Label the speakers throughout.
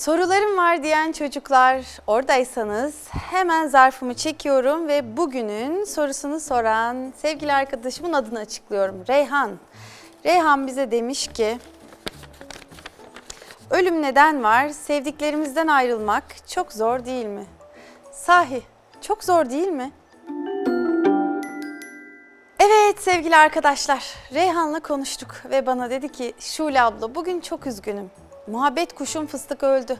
Speaker 1: Sorularım var diyen çocuklar oradaysanız hemen zarfımı çekiyorum ve bugünün sorusunu soran sevgili arkadaşımın adını açıklıyorum. Reyhan. Reyhan bize demiş ki Ölüm neden var? Sevdiklerimizden ayrılmak çok zor değil mi? Sahi çok zor değil mi? Evet sevgili arkadaşlar, Reyhan'la konuştuk ve bana dedi ki Şule abla bugün çok üzgünüm. Muhabbet kuşum fıstık öldü.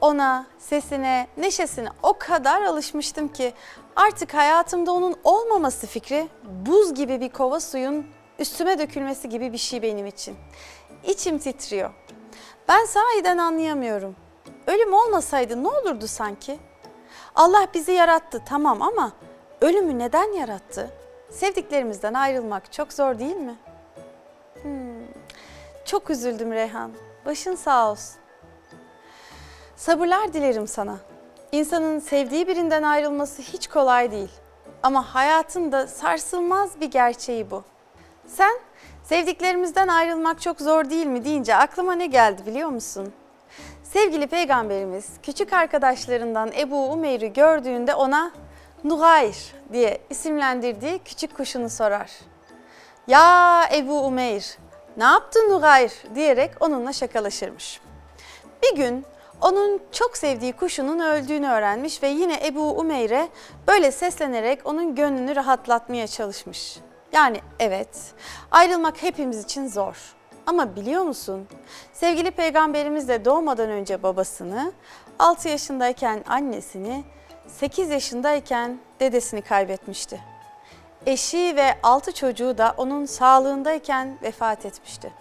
Speaker 1: Ona, sesine, neşesine o kadar alışmıştım ki artık hayatımda onun olmaması fikri buz gibi bir kova suyun üstüme dökülmesi gibi bir şey benim için. İçim titriyor. Ben sahiden anlayamıyorum. Ölüm olmasaydı ne olurdu sanki? Allah bizi yarattı tamam ama ölümü neden yarattı? Sevdiklerimizden ayrılmak çok zor değil mi? Hmm, Çok üzüldüm Reyhan. Başın sağ olsun. Sabırlar dilerim sana. İnsanın sevdiği birinden ayrılması hiç kolay değil. Ama hayatın da sarsılmaz bir gerçeği bu. Sen sevdiklerimizden ayrılmak çok zor değil mi deyince aklıma ne geldi biliyor musun? Sevgili peygamberimiz küçük arkadaşlarından Ebu Umeyr'i gördüğünde ona Nugayr diye isimlendirdiği küçük kuşunu sorar. Ya Ebu Umeyr ne yaptın Nugayr diyerek onunla şakalaşırmış. Bir gün onun çok sevdiği kuşunun öldüğünü öğrenmiş ve yine Ebu Umeyr'e böyle seslenerek onun gönlünü rahatlatmaya çalışmış. Yani evet, ayrılmak hepimiz için zor. Ama biliyor musun? Sevgili peygamberimiz de doğmadan önce babasını, 6 yaşındayken annesini, 8 yaşındayken dedesini kaybetmişti. Eşi ve 6 çocuğu da onun sağlığındayken vefat etmişti.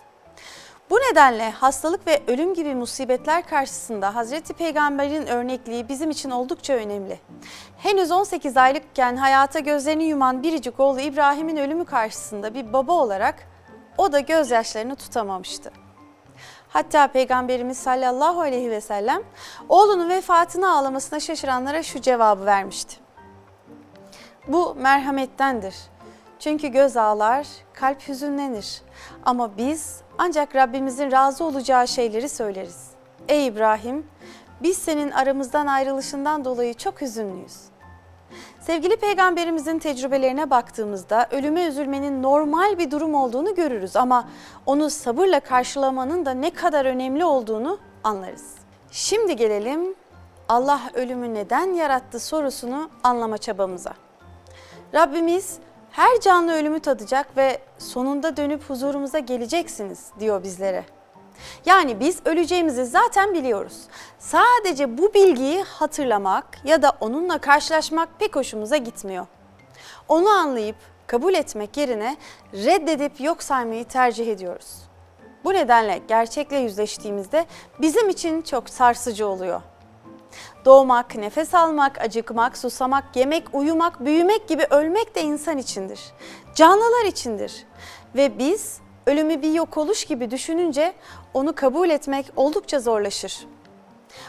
Speaker 1: Bu nedenle hastalık ve ölüm gibi musibetler karşısında Hazreti Peygamber'in örnekliği bizim için oldukça önemli. Henüz 18 aylıkken hayata gözlerini yuman biricik oğlu İbrahim'in ölümü karşısında bir baba olarak o da gözyaşlarını tutamamıştı. Hatta Peygamberimiz sallallahu aleyhi ve sellem oğlunun vefatını ağlamasına şaşıranlara şu cevabı vermişti. Bu merhamettendir. Çünkü göz ağlar, kalp hüzünlenir. Ama biz ancak Rabbimizin razı olacağı şeyleri söyleriz. Ey İbrahim, biz senin aramızdan ayrılışından dolayı çok hüzünlüyüz. Sevgili peygamberimizin tecrübelerine baktığımızda ölüme üzülmenin normal bir durum olduğunu görürüz ama onu sabırla karşılamanın da ne kadar önemli olduğunu anlarız. Şimdi gelelim Allah ölümü neden yarattı sorusunu anlama çabamıza. Rabbimiz her canlı ölümü tadacak ve sonunda dönüp huzurumuza geleceksiniz diyor bizlere. Yani biz öleceğimizi zaten biliyoruz. Sadece bu bilgiyi hatırlamak ya da onunla karşılaşmak pek hoşumuza gitmiyor. Onu anlayıp kabul etmek yerine reddedip yok saymayı tercih ediyoruz. Bu nedenle gerçekle yüzleştiğimizde bizim için çok sarsıcı oluyor. Doğmak, nefes almak, acıkmak, susamak, yemek, uyumak, büyümek gibi ölmek de insan içindir. Canlılar içindir. Ve biz ölümü bir yok oluş gibi düşününce onu kabul etmek oldukça zorlaşır.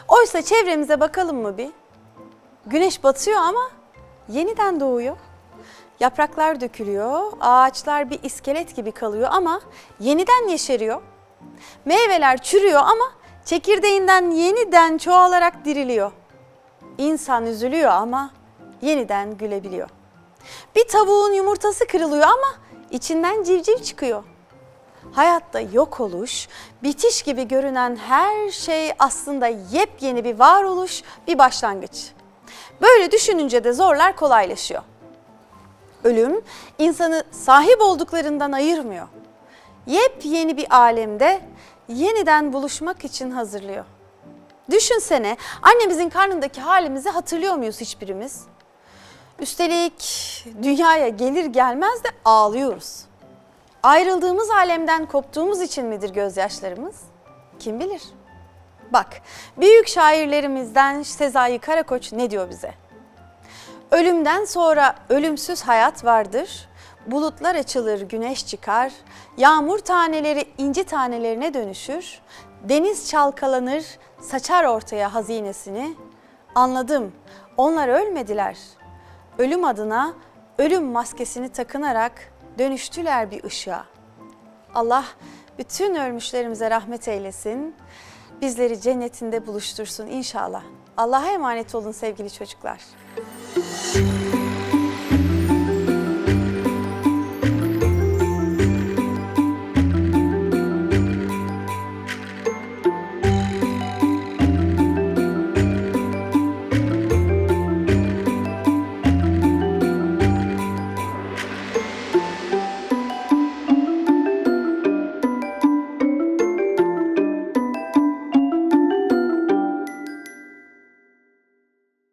Speaker 1: Oysa çevremize bakalım mı bir? Güneş batıyor ama yeniden doğuyor. Yapraklar dökülüyor, ağaçlar bir iskelet gibi kalıyor ama yeniden yeşeriyor. Meyveler çürüyor ama çekirdeğinden yeniden çoğalarak diriliyor. İnsan üzülüyor ama yeniden gülebiliyor. Bir tavuğun yumurtası kırılıyor ama içinden civciv çıkıyor. Hayatta yok oluş, bitiş gibi görünen her şey aslında yepyeni bir varoluş, bir başlangıç. Böyle düşününce de zorlar kolaylaşıyor. Ölüm insanı sahip olduklarından ayırmıyor. Yepyeni bir alemde yeniden buluşmak için hazırlıyor. Düşünsene annemizin karnındaki halimizi hatırlıyor muyuz hiçbirimiz? Üstelik dünyaya gelir gelmez de ağlıyoruz. Ayrıldığımız alemden koptuğumuz için midir gözyaşlarımız? Kim bilir? Bak, büyük şairlerimizden Sezai Karakoç ne diyor bize? Ölümden sonra ölümsüz hayat vardır. Bulutlar açılır, güneş çıkar. Yağmur taneleri inci tanelerine dönüşür. Deniz çalkalanır, saçar ortaya hazinesini. Anladım, onlar ölmediler. Ölüm adına ölüm maskesini takınarak dönüştüler bir ışığa. Allah bütün ölmüşlerimize rahmet eylesin. bizleri cennetinde buluştursun inşallah. Allah'a emanet olun sevgili çocuklar.